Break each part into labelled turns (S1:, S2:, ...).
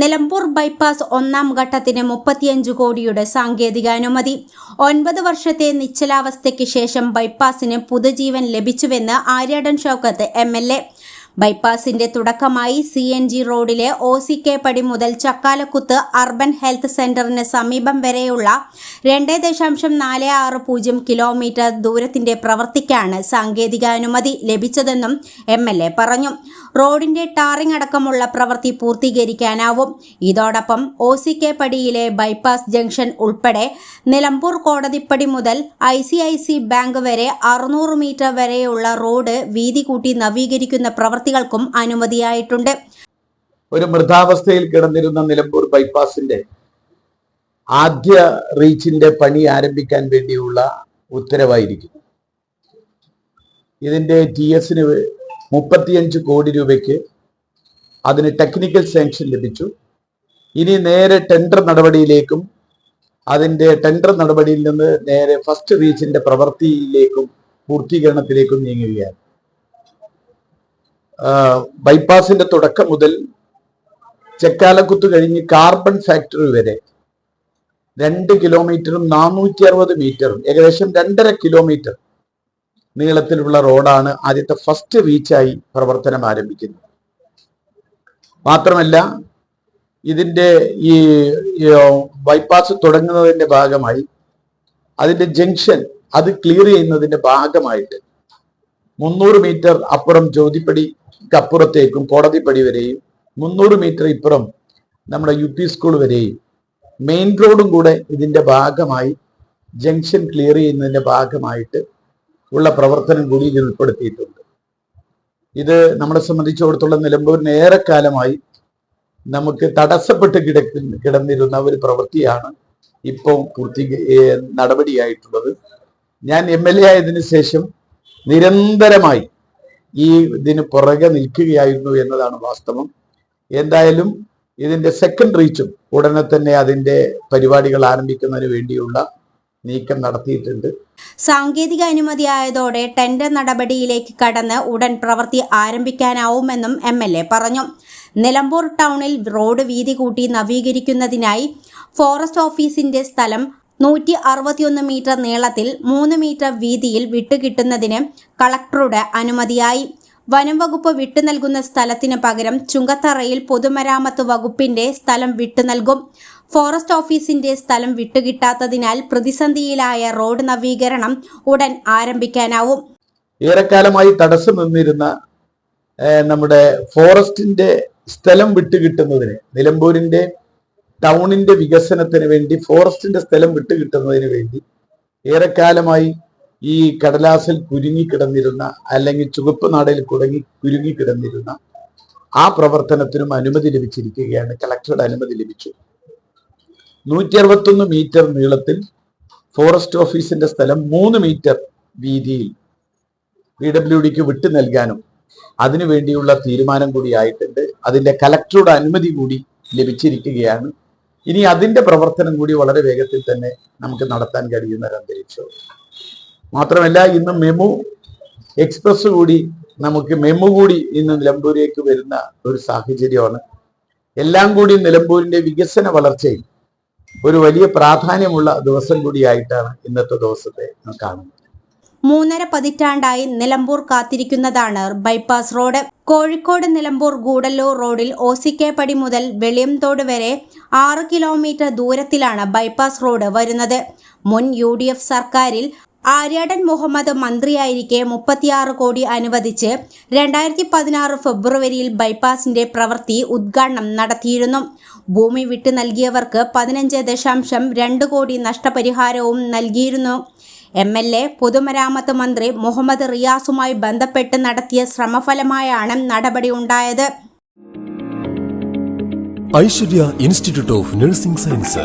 S1: Nilambur bypass ഒന്നാം ഘട്ടത്തിന് മുപ്പത്തിയഞ്ച് കോടിയുടെ സാങ്കേതികാനുമതി. ഒൻപത് വർഷത്തെ നിശ്ചലാവസ്ഥയ്ക്ക് ശേഷം ബൈപ്പാസിന് പുതുജീവൻ ലഭിച്ചുവെന്ന് Aryadan Shoukath M L A. ബൈപ്പാസിന്റെ തുടക്കമായി സി എൻ ജി റോഡിലെ ഒ സി കെ പടി മുതൽ ചക്കാലക്കുത്ത് അർബൻ ഹെൽത്ത് സെന്ററിന് സമീപം വരെയുള്ള രണ്ട് ദശാംശം നാല് ആറ് പൂജ്യം കിലോമീറ്റർ ദൂരത്തിന്റെ പ്രവൃത്തിക്കാണ് സാങ്കേതികാനുമതി ലഭിച്ചതെന്നും എം എൽ എ പറഞ്ഞു. റോഡിന്റെ ടാറിംഗ് അടക്കമുള്ള പ്രവൃത്തി പൂർത്തീകരിക്കാനാവും. ഇതോടൊപ്പം ഒ സി കെ പടിയിലെ ബൈപ്പാസ് ജംഗ്ഷൻ ഉൾപ്പെടെ നിലമ്പൂർ കോടതിപ്പടി മുതൽ I C I C bank വരെ അറുന്നൂറ് മീറ്റർ വരെയുള്ള റോഡ് വീതി കൂട്ടി നവീകരിക്കുന്ന പ്രവൃത്തികൾക്കും അനുമതിയായിട്ടുണ്ട്.
S2: ഒരു മൃതാവസ്ഥയിൽ കിടന്നിരുന്ന നിലമ്പൂർ ബൈപ്പാസിന്റെ ആദ്യ റീച്ചിന്റെ പണി ആരംഭിക്കാൻ വേണ്ടിയുള്ള ഉത്തരവായിരിക്കും ഇതിന്റെ ടി എസിന് മുപ്പത്തിയഞ്ച് കോടി രൂപയ്ക്ക് അതിന് ടെക്നിക്കൽ സാങ്ഷൻ ലഭിച്ചു. ഇനി നേരെ ടെൻഡർ നടപടിയിലേക്കും അതിന്റെ ടെൻഡർ നടപടിയിൽ നിന്ന് നേരെ ഫസ്റ്റ് റീച്ചിന്റെ പ്രവൃത്തിയിലേക്കും പൂർത്തീകരണത്തിലേക്കും നീങ്ങുകയാണ്. ബൈപ്പാസിന്റെ തുടക്കം മുതൽ ചെക്കാലക്കുത്ത് കഴിഞ്ഞ് കാർബൺ ഫാക്ടറി വരെ രണ്ട് കിലോമീറ്ററും നാനൂറ്റി അറുപത് മീറ്ററും ഏകദേശം രണ്ടര കിലോമീറ്റർ നീളത്തിലുള്ള റോഡാണ് ആദ്യത്തെ ഫസ്റ്റ് റീച്ചായി പ്രവർത്തനം ആരംഭിക്കുന്നത്. മാത്രമല്ല ഇതിന്റെ ഈ ബൈപ്പാസ് തുടങ്ങുന്നതിന്റെ ഭാഗമായി അതിന്റെ ജംഗ്ഷൻ അത് ക്ലിയർ ചെയ്യുന്നതിന്റെ ഭാഗമായിട്ട് മുന്നൂറ് മീറ്റർ അപ്പുറം ജ്യോതിപ്പടിക്ക് അപ്പുറത്തേക്കും കോടതിപ്പടി വരെയും മുന്നൂറ് മീറ്റർ ഇപ്പുറം നമ്മുടെ യു പി സ്കൂൾ വരെയും മെയിൻ റോഡും കൂടെ ഇതിന്റെ ഭാഗമായി ജംഗ്ഷൻ ക്ലിയർ ചെയ്യുന്നതിന്റെ ഭാഗമായിട്ട് ഉള്ള പ്രവർത്തനം കൂടി ഇതിൽ ഉൾപ്പെടുത്തിയിട്ടുണ്ട്. ഇത് നമ്മളെ സംബന്ധിച്ചിടത്തോളം നിലമ്പൂരിന് ഏറെക്കാലമായി നമുക്ക് തടസ്സപ്പെട്ട് കിടക്കി കിടന്നിരുന്ന ഒരു പ്രവൃത്തിയാണ് ഇപ്പോൾ പൂർത്തി നടപടിയായിട്ടുള്ളത്. ഞാൻ എം എൽ എ ആയതിനു ശേഷം നിരന്തരമായി ഈ ഇതിന് പുറകെ നിൽക്കുകയായിരുന്നു എന്നതാണ് വാസ്തവം. എന്തായാലും ഇതിന്റെ സെക്കൻഡ് റീച്ചും ഉടനെ തന്നെ അതിന്റെ പരിപാടികൾ ആരംഭിക്കുന്നതിന് വേണ്ടിയുള്ള നീക്കം നടത്തിയിട്ടുണ്ട്.
S1: സാങ്കേതിക അനുമതി ആയതോടെ ടെൻഡർ നടപടിയിലേക്ക് കടന്ന് ഉടൻ പ്രവൃത്തി ആരംഭിക്കാനാവുമെന്നും എം എൽ എ പറഞ്ഞു. നിലമ്പൂർ ടൗണിൽ റോഡ് വീതി കൂട്ടി നവീകരിക്കുന്നതിനായി ഫോറസ്റ്റ് ഓഫീസിന്റെ സ്ഥലം നൂറ്റി അറുപത്തിയൊന്ന് മീറ്റർ നീളത്തിൽ മൂന്ന് മീറ്റർ വീതിയിൽ വിട്ടുകിട്ടുന്നതിന് കളക്ടറുടെ അനുമതിയായി. വനം വകുപ്പ് വിട്ടു നൽകുന്ന സ്ഥലത്തിന് പകരം ചുങ്കത്തറയിൽ പൊതുമരാമത്ത് വകുപ്പിന്റെ സ്ഥലം വിട്ടു നൽകും ഫോറസ്റ്റ് ഓഫീസിന്റെ സ്ഥലം വിട്ടുകിട്ടാത്തതിനാൽ പ്രതിസന്ധിയിലായ റോഡ് നവീകരണം ഉടൻ ആരംഭിക്കാനാവും.
S2: ഏറെക്കാലമായി തടസ്സം നിന്നിരുന്ന നമ്മുടെ ഫോറസ്റ്റിന്റെ സ്ഥലം വിട്ടുകിട്ടുന്നതിന് നിലമ്പൂരിന്റെ ടൗണിന്റെ വികസനത്തിന് വേണ്ടി ഫോറസ്റ്റിന്റെ സ്ഥലം വിട്ടുകിട്ടുന്നതിന് വേണ്ടി ഏറെക്കാലമായി ഈ കടലാസിൽ കുരുങ്ങിക്കിടന്നിരുന്ന അല്ലെങ്കിൽ ചുവപ്പ് നാടയിൽ കുടങ്ങി കുരുങ്ങിക്കിടന്നിരുന്ന ആ പ്രവർത്തനത്തിനും അനുമതി ലഭിച്ചിരിക്കുകയാണ്. കളക്ടറുടെ അനുമതി ലഭിച്ചു. നൂറ്റി അറുപത്തൊന്ന് മീറ്റർ നീളത്തിൽ ഫോറസ്റ്റ് ഓഫീസിന്റെ സ്ഥലം മൂന്ന് മീറ്റർ വീതിയിൽ പി ഡബ്ല്യു ഡിക്ക് വിട്ടു നൽകാനും അതിനു വേണ്ടിയുള്ള തീരുമാനം കൂടി ആയിട്ടുണ്ട്. അതിന്റെ കലക്ടറുടെ അനുമതി കൂടി ലഭിച്ചിരിക്കുകയാണ്. ഇനി അതിന്റെ പ്രവർത്തനം കൂടി വളരെ വേഗത്തിൽ തന്നെ നമുക്ക് നടത്താൻ കഴിയുന്ന ഒരു അന്തരീക്ഷം. മാത്രമല്ല ഇന്ന് മെമു എക്സ്പ്രസ് കൂടി നമുക്ക് മെമു കൂടി ഇന്ന് നിലമ്പൂരിലേക്ക് വരുന്ന ഒരു സാഹചര്യമാണ്. എല്ലാം കൂടി നിലമ്പൂരിന്റെ വികസന വളർച്ചയിൽ ഒരു വലിയ പ്രാധാന്യമുള്ള ദിവസം കൂടിയായിട്ടാണ് ഇന്നത്തെ ദിവസത്തെ കാണുന്നത്.
S1: മൂന്നര പതിറ്റാണ്ടായി നിലമ്പൂർ കാത്തിരിക്കുന്നതാണ് ബൈപ്പാസ് റോഡ്. കോഴിക്കോട് നിലമ്പൂർ ഗൂഡല്ലൂർ റോഡിൽ ഒ സി കെ പടി മുതൽ വെളിയംതോട് വരെ ആറ് കിലോമീറ്റർ ദൂരത്തിലാണ് ബൈപ്പാസ് റോഡ് വരുന്നത്. മുൻ യു ഡി എഫ് സർക്കാരിൽ ആര്യാടൻ മുഹമ്മദ് മന്ത്രിയായിരിക്കെ മുപ്പത്തിയാറ് കോടി അനുവദിച്ച് രണ്ടായിരത്തി പതിനാറ് ഫെബ്രുവരിയിൽ ബൈപ്പാസിന്റെ പ്രവൃത്തി ഉദ്ഘാടനം നടത്തിയിരുന്നു. ഭൂമി വിട്ടു നൽകിയവർക്ക് പതിനഞ്ച് ദശാംശം രണ്ട് കോടി നഷ്ടപരിഹാരവും നൽകിയിരുന്നു. എം എൽ എ പൊതുമരാമത്ത് മന്ത്രി മുഹമ്മദ് റിയാസുമായി ബന്ധപ്പെട്ട് നടത്തിയ ശ്രമഫലമായാണ് നടപടി ഉണ്ടായത്.
S3: Aishwarya institute of nursing science.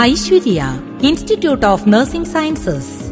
S4: Aishwarya institute of nursing sciences.